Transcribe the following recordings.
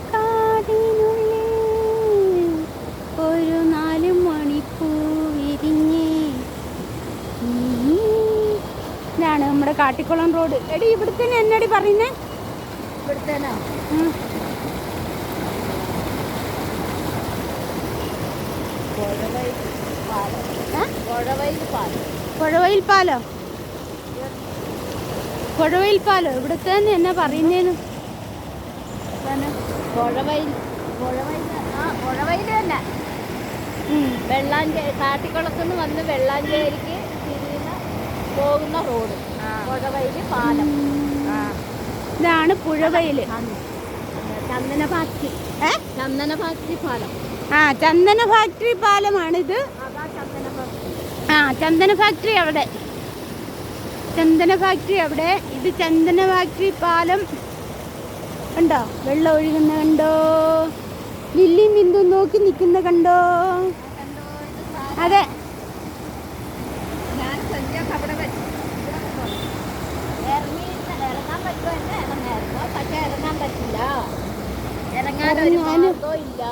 നീലമലക്കാടിനുള്ളിൽ ഒരു നാല്. ഇതാണ് നമ്മുടെ കാട്ടിക്കുളം റോഡ് എടി ഇവിടുത്തെ എന്നടി പറയുന്നേ ഇവിടുത്തേനോ ഉം. പുഴവയിൽ പാലം? പുഴവയിൽ പാലം ഇവിടുത്തെ എന്നാ പറയുന്നേന്ന് തന്നെ പുഴവയിൽ പുഴവയിൽ ആ പുഴവയിൽ തന്നെ. വെള്ളാഞ്ചേരി കാട്ടിക്കുളത്തുനിന്ന് വന്ന് വെള്ളാഞ്ചേരിക്ക് തിരിയുന്ന പോകുന്ന റോഡ്. പുഴവയിൽ പാലം. ഇതാണ് പുഴവയിൽ ചന്ദന ഫാക്ടറി. ചന്ദന ഫാക്ടറി പാലം. ആ ചന്ദന ഫാക്ടറി പാലമാണിത്. ആ ചന്ദന ഫാക്ടറി അവിടെ. ചന്ദന ഫാക്ടറി അവിടെ. ഇത് ചന്ദന ഫാക്ടറി പാലം. കണ്ടോ? വെള്ളം ഒഴുകുന്ന കണ്ടോ? ലില്ലിയും ബിന്ദു നോക്കി നിൽക്കുന്ന കണ്ടോ? അതെ. ഇറങ്ങാൻ പറ്റില്ല. ഇറങ്ങാൻ ഇല്ല.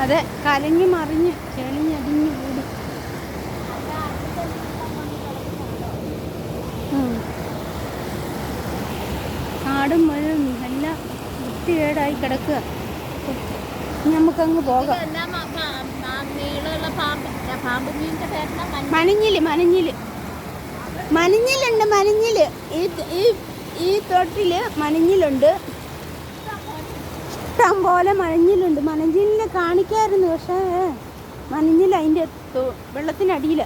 അതെ കലങ്ങി മറിഞ്ഞ് ചെളിഞ്ഞടിഞ്ഞ് കൂടി. കാടും മുഴുവൻ എല്ലാം വൃത്തികേടായി കിടക്കുക. നമുക്കങ്ങ് പോകാം. ഇതെല്ലാം മ- മ- മ- ഈ ഈ തൊട്ടിൽ പാമ്പ് ഇഷ്ടം പോലെ മഞ്ഞിലുണ്ട്. മണിഞ്ഞിലിനെ കാണിക്കായിരുന്നു. പക്ഷേ മനിഞ്ഞിൽ അതിന്റെ വെള്ളത്തിനടിയിൽ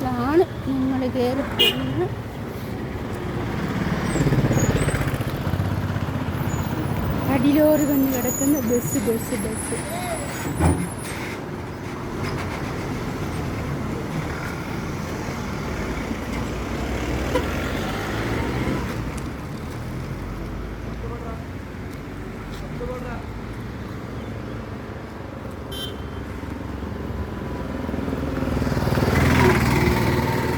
ഇതാണ് നിങ്ങൾ കയറി അടിലോറി വന്ന് കിടക്കുന്ന ബസ് ബസ് ബസ്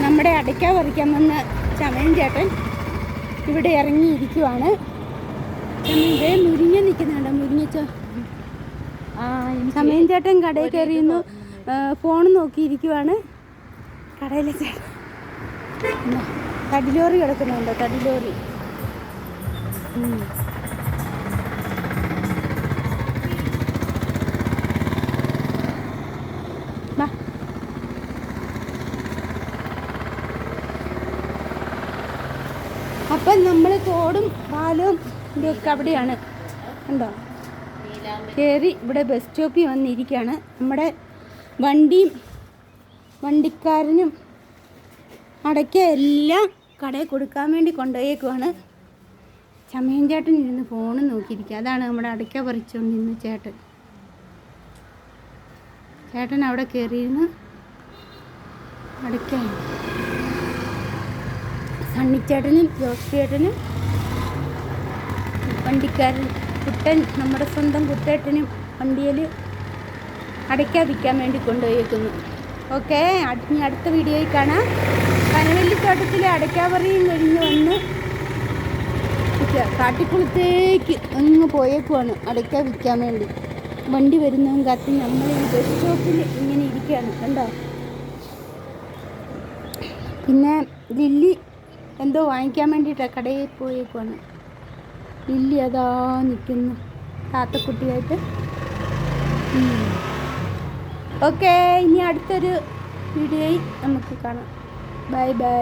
നമ്മുടെ അടയ്ക്ക പറിക്കാൻ വന്ന ചമയൻ ചേട്ടൻ ഇവിടെ ഇറങ്ങിയിരിക്കുവാണ്. ചമയൻ സമയം ചേട്ടൻ കടയിൽ കയറിയിരുന്നു ഫോൺ നോക്കിയിരിക്കുവാണ്. കടയിലെ ചേട്ടൻ. തടിലോറി കിടക്കുന്നുണ്ടോ തടിലോറി. അപ്പം നമ്മൾ തോടും പാലും ഇതൊക്കെ അവിടെയാണ്. കണ്ടോ? കയറി ഇവിടെ ബസ് സ്റ്റോപ്പിൽ വന്നിരിക്കുകയാണ്. നമ്മുടെ വണ്ടിയും വണ്ടിക്കാരനും അടയ്ക്ക എല്ലാം കടയിൽ കൊടുക്കാൻ വേണ്ടി കൊണ്ടുപോയേക്കുവാണ്. ചമയൻ ചേട്ടൻ ഇരുന്ന് ഫോണ് നോക്കിയിരിക്കുക. അതാണ് നമ്മുടെ അടയ്ക്ക പറിച്ചുകൊണ്ടിരുന്ന ചേട്ടൻ. ചേട്ടൻ അവിടെ കയറിയിരുന്ന് അടയ്ക്ക സണ്ണിച്ചേട്ടനും ജോസ് ചേട്ടനും വണ്ടിക്കാരൻ കുട്ടൻ നമ്മുടെ സ്വന്തം കുട്ടേട്ടനും വണ്ടിയിൽ അടയ്ക്കാതിരിക്കാൻ വേണ്ടി കൊണ്ടുപോയേക്കുന്നു. ഓക്കെ ഇനി അടുത്ത വീഡിയോയിൽ കാണാം. പനവല്ലിത്തോട്ടത്തിലെ അടയ്ക്കാവറിയും കഴിഞ്ഞ് വന്ന് കാട്ടിക്കുളത്തേക്ക് അങ്ങ് പോയേക്കുവാണ് അടയ്ക്ക വിൽക്കാൻ വേണ്ടി. വണ്ടി വരുന്നതും കാത്തി നമ്മൾ ഈ ബസ് സ്റ്റോപ്പിൽ ഇങ്ങനെ ഇരിക്കുകയാണ് കണ്ടോ? പിന്നെ ലില്ലി എന്തോ വാങ്ങിക്കാൻ വേണ്ടിയിട്ടാണ് കടയിൽ പോയേക്കുവാണ്. ലില്ലി അതാ നിൽക്കുന്നു താത്തക്കുട്ടിയായിട്ട്. ഓക്കെ ഇനി അടുത്തൊരു വീഡിയോയിൽ നമുക്ക് കാണാം. Bye bye.